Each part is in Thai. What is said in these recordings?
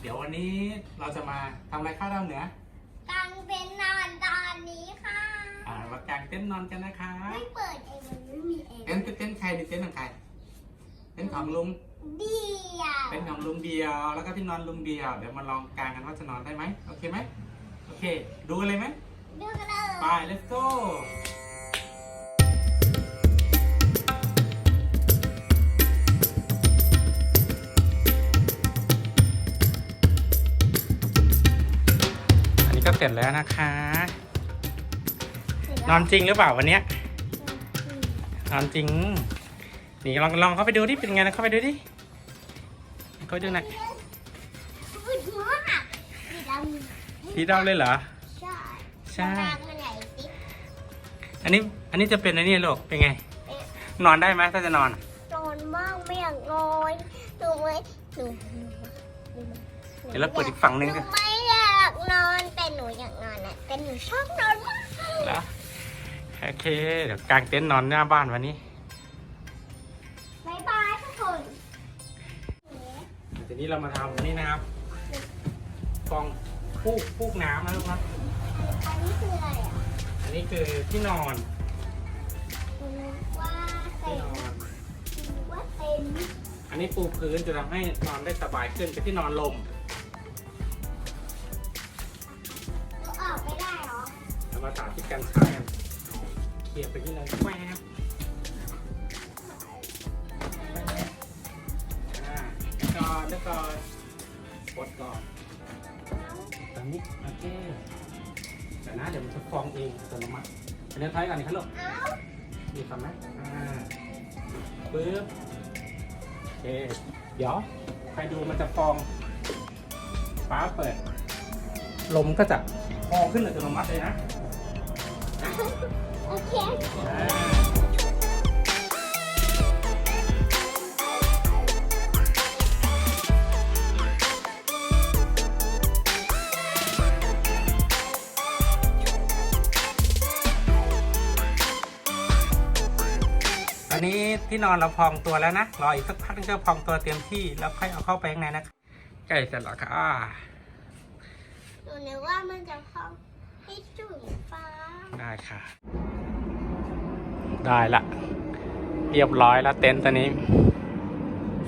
เดี๋ยววันนี้เราจะมาทำอะไรข้าวดาวเหนือ กางเป็นนอนตอนนี้ค่ะอ่ามากางเต็นท์นอนกันนะคะ ไม่เปิดเองมันไม่มีเองเต็นท์เต็นท์ใครดิเต็นท์ของใคร เต็นท์ของลุง เดียวเต็นท์ของลุงเดียว แล้วก็ที่นอนลุงเดียว เดี๋ยวมาลองกางกันว่าจะนอนได้ไหม โอเคไหม โอเค ดูกันเลยไหมดูกันเลย ไป let's go เสร็จแล้วนะคะ นอนจริงหรือเปล่าวันเนี้ยนอนจริง นี่ลองลองเข้าไปดูดิเป็นไงนะเข้าไปดูดิเข้าไปดูหน่อยพูดมากสีดำสีดำเลยเหรอ ใช่ใช่กางมันไหนสิอันนี้อันนี้จะเป็นอันนี้ลูกเป็นไง นอนได้ไหมถ้าจะนอน นอนมากไม่อยากนอนหนูไม่หนูหนูเดี๋ยวเราเปิดอีกฝั่งหนึ่งหกันู นไม่อยากนอนแต่หนูอยากนอนนะแต่หนูชอบนอนมากแล้วโอเค เดี๋ยวกางเต็นท์นอนหน้าบ้านวันนี้บายบายทุกคนทีนี้เรามาทำนี่นะครับฟองฟูกฟูกน้ำนะลูกครับอันนี้คืออะไรอะอันนี้คือที่นอนหนูว่าเต็ที่มนอนหนูว่าเต็มอันนี้ปูพื้นจะทำให้นอนได้สบายขึ้นเป็นที่นอนลม ก็แล้วก็กดก่อนตอนนี้โอเคแต่นะเดี๋ยวมันจะฟองเองอัตโนมัติอันนี้ท้ายก่อนนี่ครับลูกเอ้าดีทำไหมอ่าปึ๊บโอเคเดี๋ยวใครดูมันจะฟองฟ้าเปิด ลมก็จะพองขึ้นอัตโนมัติเลยนะโอเค อ่าตอนนี้ที่นอนเราพองตัวแล้วนะ รออีกสักพักนึงก็พองตัวเต็มที่แล้วค่อยเอาเข้าไปข้างในนะครับใกล้เสร็จแล้วค่ะหนูนึกว่ามันจะพองให้จุ่มฟ้า ได้ค่ะ ได้ละเรียบร้อยแล้วเต็นท์ตอนนี้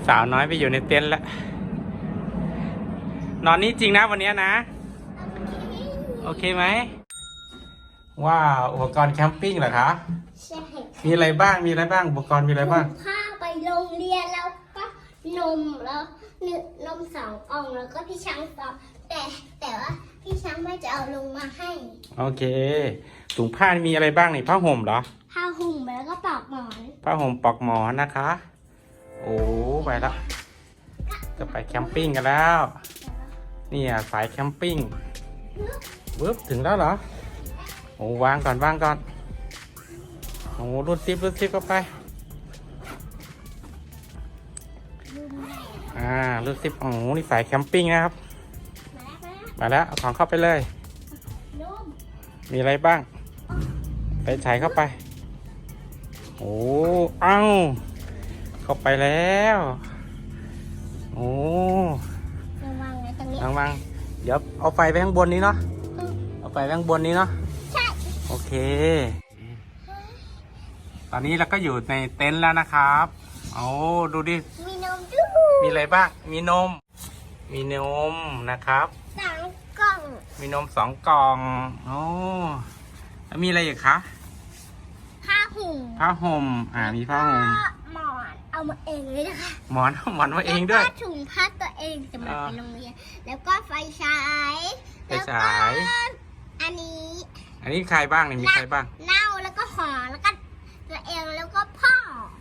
สาวน้อยไปอยู่ในเต็นท์แล้ว นอนนี่จริงนะวันเนี้ยนะ โอเคไหมว้าว อุปกรณ์แคมปิ้งเหรอคะ ใช่ มีอะไรบ้างมีอะไรบ้างอุปกรณ์มีอะไรบ้างผ้าไปโรงเรียนแล้วก็นมแล้วนนมสองกล่องแล้วก็พี่ช้างสองแต่แต่ว่าพี่ช้างไม่จะเอาลงมาให้โอเคถุงผ้ามีอะไรบ้างนี่ผ้าห่มเหรอผ้าห่มแล้วก็ปลอกหมอนผ้าห่มปลอกหมอนนะคะ โอ้ไปแล้วจะไปแคมปิ้งกันแล้วเนี่ยสายแคมปิ้งวึบถึงแล้วเหรอโอ้วางก่อนวางก่อนโอ้รูดซิปรูดซิปเข้าไป อ่ารูดซิปโอ้โหนี่สายแคมปิ้งนะครับ มาแล้วมาแล้วมาแล้วเอาของเข้าไปเลยนมมีอะไรบ้าง ไปใส่เข้าไป โอ้ เอ้า เข้าไปแล้ว โอ้ระวังนะตรงนี้วางวางเดี๋ยวเอาไฟไปข้างบนนี้เนาะอืมเอาไฟไปข้างบนนี้เนาะ ใช่ โอเค ตอนนี้เราก็อยู่ในเต็นท์แล้วนะครับ โอ้ดูดิ มีนมด้วยมีอะไรบ้าง มีนม มีนมนะครับ สามกล่อง มีนมสองกล่อง โอ้แล้วมีอะไรอีกคะ ผ้าห่มผ้าห่ม อ่า มีผ้าห่มแล้วก็หมอน เอามาเองเลยนะคะ หมอน หมอนมาเองด้วยแล้วก็ถุงผ้าตัวเองจะมาอ่าไปโรงเรียน แล้วก็ไฟฉาย ไฟฉายแล้วก็อันนี้ อันนี้ใครบ้างนี่มีใครบ้างเน่าแล้วก็หอมแล้วก็ตัว เองแล้วก็พ่อ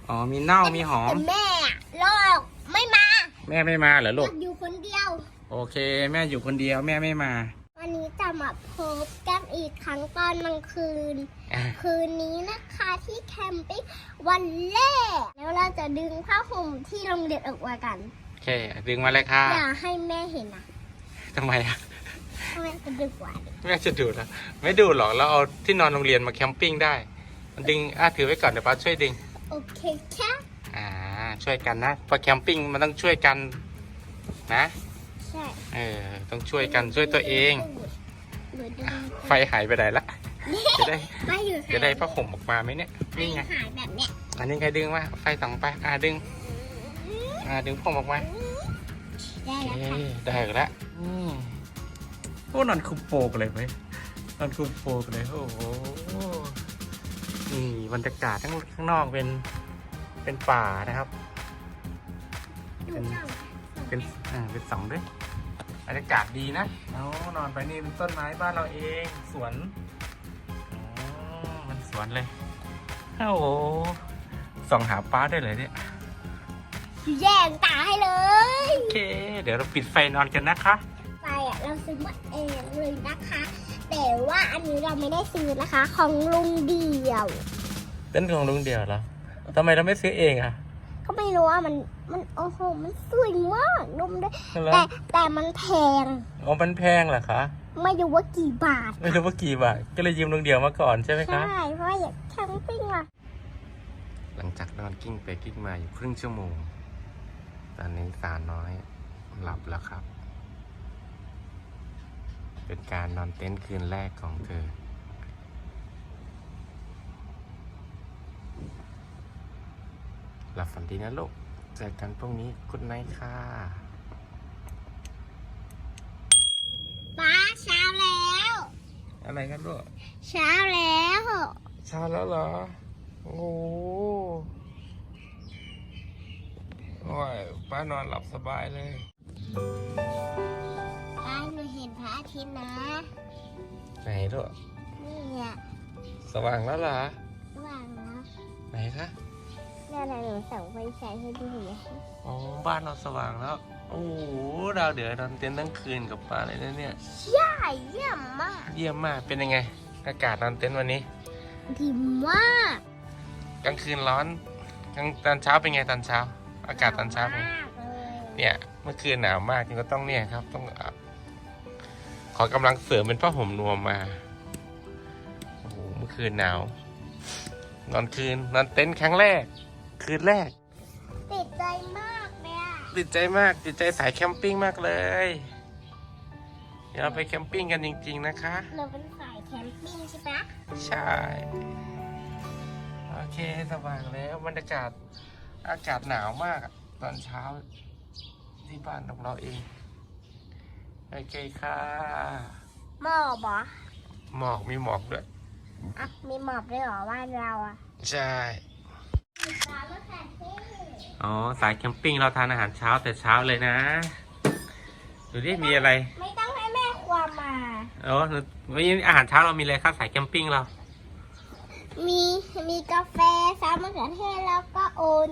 อ๋อมีเน่ามีหอม แต่แม่อะโลกไม่มาแม่ไม่มาเหรออลูกยากอยู่คนเดียว โอเค แม่อยู่คนเดียวแม่ไม่มา วันนี้จะมาพบกันอีกครั้งตอนกลางคืน อะคืนนี้นะคะที่แคมปิ้งวันแรกแล้วเราจะดึงผ้าห่มที่โรงเรียนออกมากัน โอเค ดึงมาเลยค่ะอย่าให้แม่เห็นนะทำไมอะแม่จะดึกกว่าดิแม่จะดูดเหรอไม่ดูดหรอกเราเอาที่นอนโรงเรียนมาแคมปิ้งได้มัน ดึงอะถือไว้ก่อนเดี๋ยวป้าช่วยดึง โอเคค่ะอ่า ช่วยกันนะพอแคมปิ้งมันต้องช่วยกันนะใใช่เออ ต้องช่วยกันช่วยตัวเอง หนูดึงไฟหายไปไหนละ จะได้ ไม่อยู่จะได้ผ้าห่มออกมาไหมเนี่ย นี่ไง หายแบบเนี้ยอันนี้ไงดึงมาไฟส่องไป อ่าดึง อ่าดึงผมออกมาได้เอ๊แล้วค่ะ ได้แล้วอืมโอ้นอนคุมโปกเลยไหมนอนคุมโปกเลย โอ้โห นี่บรรยากาศข้างข้างนอกเป็นเป็นป่านะครับดูช่องเป็นอ่าเป็นสองด้วยบรรยากาศดีนะเอานอนไปนี่เป็นต้นไม้บ้านเราเองสวนอ๋อมันสวนเลยโอ้โหส่องหาป้าได้เลยเนี่ยแย่งตาให้เลย โอเค เดี๋ยวเราปิดไฟนอนกันนะคะไปอะเราซื้อมาเองเลยนะคะ แต่ว่าอันนี้เราไม่ได้ซื้อนะคะ ของลุงเดียว เต้นของลุงเดียวเหรอทำไมเราไม่ซื้อเองอะก็ไม่รู้ว่ามันมันโอ้โหมันสวยมากนุ่มด้วยเหรอแต่แต่มันแพงอ๋อมันแพงเหรอคะ ไม่รู้ว่ากี่บาทไม่รู้ว่ากี่บาทก็เลยยืมลุงเดียวมาก่อนใช่ไหมใช่คะเพราะว่าอยากแคมปิ้งอะหลังจากนอนกิ้งไปกิ้งมาอยู่ครึ่งชั่วโมง ตอนนี้สาวน้อยหลับแล้วครับ เป็นการนอนเต็นท์คืนแรกของเธอ หลับฝันดีนะลูกเจอกันพรุ่งนี้คุณไนท์ค่ะป้าเช้าแล้ว อะไรกันลูก เช้าแล้ว เช้าแล้วเหรอ โอ้โหโอ้ยป้านอนหลับสบายเลยป้า หนูเห็นพระอาทิตย์นะ ไหนลูกนี่อะสว่างแล้วเหรอว่างนะไหนคะเนี่ยนะหนูส่องไฟฉายให้ดูเห็นไหมอ๋อบ้านเราสว่างแล้ว โอ้โหดาวเดือดนอนเต็นท์ทั้งคืนกับป้าเลยนะเนี่ยใช่เยี่ยมมาก เยี่ยมมากเป็นยังไง อากาศนอนเต็นท์วันนี้ ดีมากกลางคืนร้อนกลางตอนเช้าเป็นไงตอนเช้า อากาศตอนเช้าเป็นไงมากเลยเนี่ยเมื่อคืนหนาวมากจริงก็ต้องเนี่ยครับต้อง อะขอกำลังเสริมเป็นผ้าห่มนวมมา โอ้โห เมื่อคืนหนาว นอนคืน นอนเต็นท์ครั้งแรก คืนแรก ติดใจมากเลยอะติดใจมาก ติดใจสายแคมปิ้งมากเลย เดี๋ยวเราไปแคมปิ้งกันจริง ๆ นะคะ เราเป็นสายแคมปิ้งใช่ปะใช่ โอเค สว่างแล้วบรรยากาศ อากาศหนาวมากอะตอนเช้าที่บ้านของเราเอง โอเคค่ะ หมอบเหรอหมอกมีหมอกด้วย อะมีหมอบด้วยเหรอบ้านเราอะใช่ร้านมะขามเทศอ๋อ สายแคมปิ้งเราทานอาหารเช้าแต่เช้าเลยนะ ดูดิ มีอะไร ไม่ต้องให้แม่ความมาอ๋อวันนี้อาหารเช้าเรามีอะไรคะสายแคมปิ้งเรา มีมีกาแฟซอสมะเขือเทศแล้วก็โอน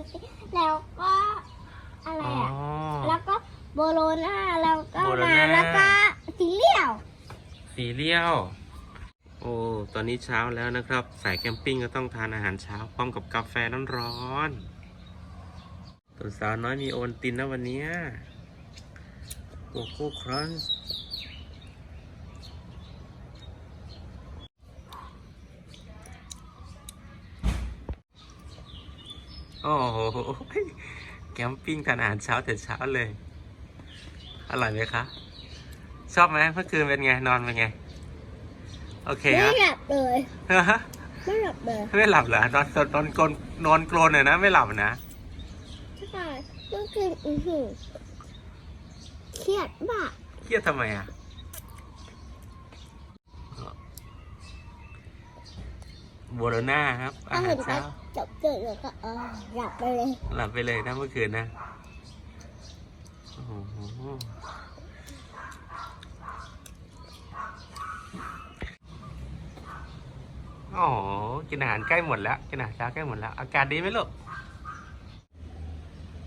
แล้วก็อะไรอ๋ออะ แล้วก็ โบโลน่าแล้วก็โบโลมาน่า แล้วก็ซีเรียลสีเลี้ยว โอ้ ตอนนี้เช้าแล้วนะครับ สายแคมปิ้งก็ต้องทานอาหารเช้าพร้อมกับกาแฟร้อนๆตัวสาวน้อยมีโอนตินนะวันเนี้ยโกโก้ครันช์โอ้โหแคมปิ้งทานอาหารเช้าแต่เช้าเลย อร่อยไหมคะ ชอบไหมเมื่อคืนเป็นไง นอนเป็นไง โอเคไม่ฮะหลับเลยไม่หลับเลยไม่หลับเหรอนอนนอนกลนนอนกลนเลยนะ ไม่หลับนะใช่เมื่อคืนอือหือเครียดมากเครียดทำไมอะโบโลน่าครับอาถ้าหาเห็รนก็เช้าจบเกิดแล้วก็เออหลับไปเลย หลับไปเลยนะเมื่อคืนนะ โอ้กินอาหารใกล้หมดแล้ว กินอาหารเช้าใกล้หมดแล้ว อากาศดีไหมลูก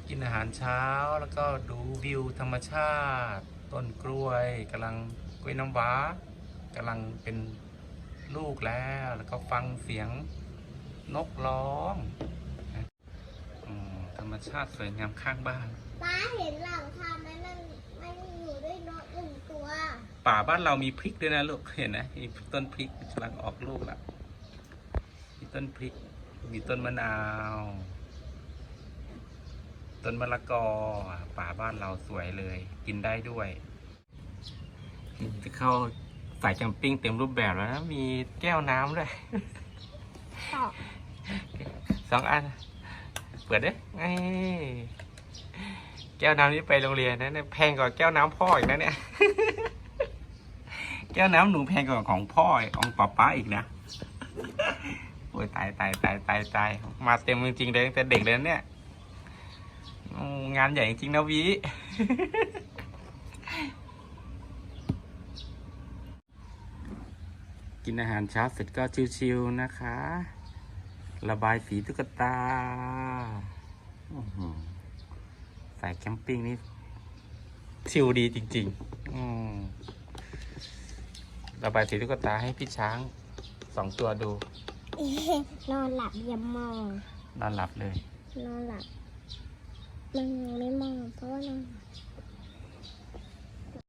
กินอาหารเช้าแล้วก็ดูวิวธรรมชาติ ต้นกล้วยกำลังกล้วยน้ำว้ากำลังเป็นลูกแล้ว แล้วก็ฟังเสียงนกร้องนะอืมธรรม ชาติสวยงามข้างบ้าน ป้าเห็นหลังคาไหมมันมันอยู่ด้วยนกหนึ่งตัว ป่าบ้านเรามีพริกด้วยนะลูกเห็นนะมีต้นพริกกำลังออกลูกแล้วมีต้นพริก มีต้นมะนาว ต้นมะละกอ ป่าบ้านเราสวยเลย กินได้ด้วยปจะเข้าสายแคมปิ้งเต็มรูปแบบแล้วนะ มีแก้วน้ำด้วยต่อสองอัน เปิดเด้แก้วน้ำนี้ไปโรงเรียนนะเนี่ยแพงกว่าแก้วน้ำพ่ออีกนะเนี่ย แก้วน้ำหนูแพงกว่าของพ่อของป๊าป๊าอีกนะโอ้ยตายตายตายตายตายมาเต็มจริงๆเลยตั้งแต่เด็กเลยเนี่ยงานใหญ่จริงนะวีกินอาหารเช้าเสร็จก็ชิวๆนะคะ ระบายสีตุ๊กตาอื้อหือสายแคมปิ้งนี่ชิลดีจริงๆอืมระบายสีตุ๊กตาให้พี่ช้างสองตัวดู นอนหลับอย่ามอง นอนหลับเลย นอนหลับ มันยังไม่มองเพราะว่านอนหลับ